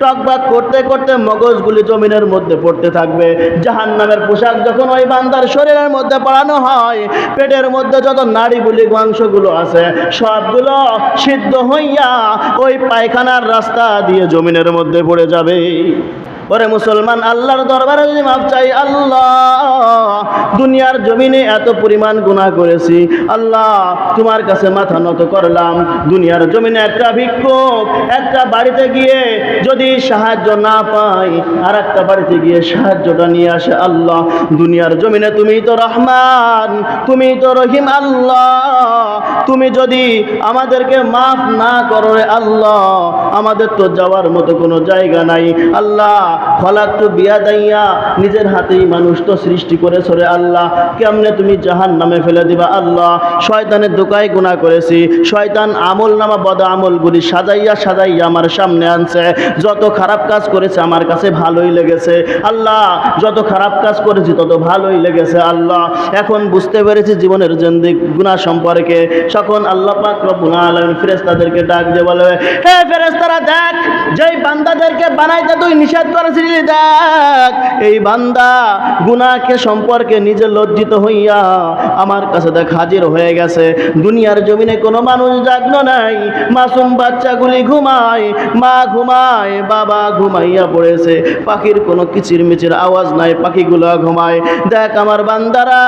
টকবাক করতে করতে মগজগুলি জমিনের মধ্যে পড়তে থাকবে জাহান নামের পোশাক যখন ওই বান্দার শরীরের মধ্যে পড়ানো হয় পেটের মধ্যে যত নাড়িগুলি মাংসগুলো আছে সবগুলো সিদ্ধ হইয়া ওই পায়খানার রাস্তা দিয়ে জমিনের মধ্যে পড়ে যাবে ওরে মুসলমান, আল্লাহর দরবারে যদি মাপ চাই, আল্লাহ, দুনিয়ার জমিনে এত পরিমাণ গুণা করেছি। আল্লাহ, তোমার কাছে মাথা নত করলাম। দুনিয়ার জমিনে একটা ভিক্ষুক, একটা বাড়িতে গিয়ে যদি সাহায্য না পাই আর একটা বাড়িতে গিয়ে সাহায্যটা নিয়ে আসে আল্লাহ। দুনিয়ার জমিনে তুমি তো রহমান, তুমি তো রহিম আল্লাহ। তুমি যদি আমাদেরকে মাফ না করো আল্লাহ, আমাদের তো যাওয়ার মতো কোনো জায়গা নাই। আল্লাহ ফলাক তো বিয়া দাইয়া নিজের হাতেই মানুষ তো সৃষ্টি আল্লাহ। কেমনে তুমি জাহান নামে ফেলে দিবা আল্লাহ? শয়তানের দোকায় গুণা করেছি। শয়তান আমল নামা বদ আমলগুলি সাজাইয়া সাজাইয়া আমার সামনে আনছে। যত খারাপ কাজ করেছে আমার কাছে ভালোই লেগেছে। আল্লাহ, যত খারাপ কাজ করেছি তত ভালোই লেগেছে আল্লাহ। এখন বুঝতে পেরেছি জীবনের জন্দিক গুণা সম্পর্কে। তখন আল্লাহ পাক রব্বুল ফেরেশতাদেরকে ডাক দিয়ে বলে, হে ফেরেশতারা, দেখ যেই বান্দাদেরকে বানাইতে তুই নিষেধ করেছিলি, দেখ, এই বান্দা গুনাহকে সম্পর্কে নিজে লজ্জিত হইয়া আমার কাছে দেখ হাজির হয়ে গেছে। দুনিয়ার জমিনে কোনো মানুষ জাগলো নাই, মাসুম বাচ্চাগুলি ঘুমায়, মা ঘুমায়, বাবা ঘুমাইয়া পড়েছে। পাখির কোনো কিচির মিচির আওয়াজ নাই, পাখিগুলো ঘুমায়। দেখ আমার বান্দারা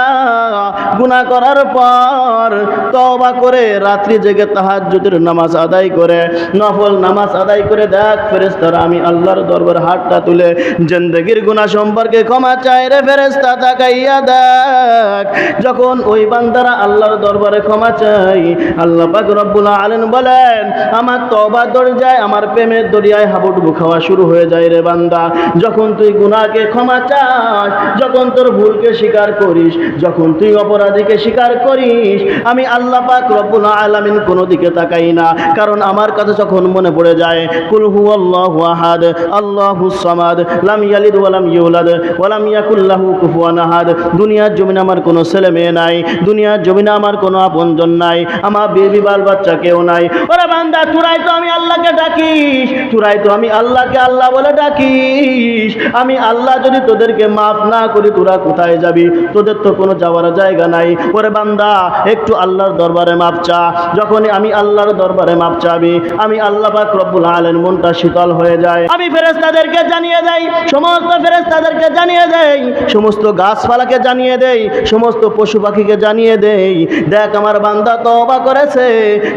গুনাহ করার পর তওবা করে রাত্রি জেগে তাহাজ্জুদের নামাজ আদায় করে, নফল নামাজ আদায় করে দেখ ফেরেশতারা, আমি আল্লাহর দরবার হাতটা তুলে জিন্দেগির গুনাহ সম্পর্কে ক্ষমা চাই রে ফেরেশতা, তাকাইয়া দেখ। যখন ওই বান্দারা আল্লাহর দরবারে ক্ষমা চাই আল্লাহ পাক রব্বুল আলামিন বলেন, আমার তওবা দরজায়, আমার প্রেমের দরিয়ায় হাবুডুবু খাওয়া শুরু হয়ে যায় রে বান্দা। যখন তুই গুনাহকে ক্ষমা চাস, যখন তোর ভুলকে স্বীকার করিস, যখন তুই অপরাধীকে স্বীকার করিস, আমি আল্লাহ পাক রব্বুল আলামিন কোনো দিকে তাকাই না। কারণ আমার কাছে যখন মনে পড়ে যায়, কুল হু আল্লাহু আহাদ আল্লাহুস সামাদ, লাম ইয়ালিদ ওয়া লাম ইউলাদ, ওয়া লাম ইয়াকুল লাহু কুফুয়ান আহাদ, দুনিয়ার জমিনে আমার কোনো ছেলে মেয়ে নাই, দুনিয়ার জমিনে আমার কোনো আপনজন নাই, আমার বেবি বাল বাচ্চা কেউ নাই। ওরে বান্দা, তুরাই তো আমি আল্লাহকে ডাকিস, তুরাই তো আমি আল্লাহকে আল্লাহ বলে ডাকিস। আমি আল্লাহ যদি তোদেরকে মাফ না করি, তোরা কোথায় যাবি? তোদের তো কোনো যাওয়ার জায়গা নাই। ওরে বান্দা, একটু আল্লাহর দরবারে মাপ চা। যখনই আমি আল্লাহর দরবারে মাপ চাবি, আমি আল্লাহ পাক রব্বুল আলেন মনটা শীতল হয়ে যায়। আমি ফেরেশতাদেরকে জানিয়ে দেই, সমস্ত ফেরেশতাদেরকে জানিয়ে দেই, সমস্ত গাছপালাকে জানিয়ে দেই, সমস্ত পশু পাখিকে জানিয়ে দেই, দেখ আমার বান্দা তওবা করেছে।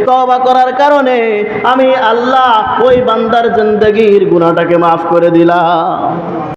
তওবা করার কারণে আমি আল্লাহ ওই বান্দার জিন্দগির গুনাহটাকে মাফ করে দিলাম।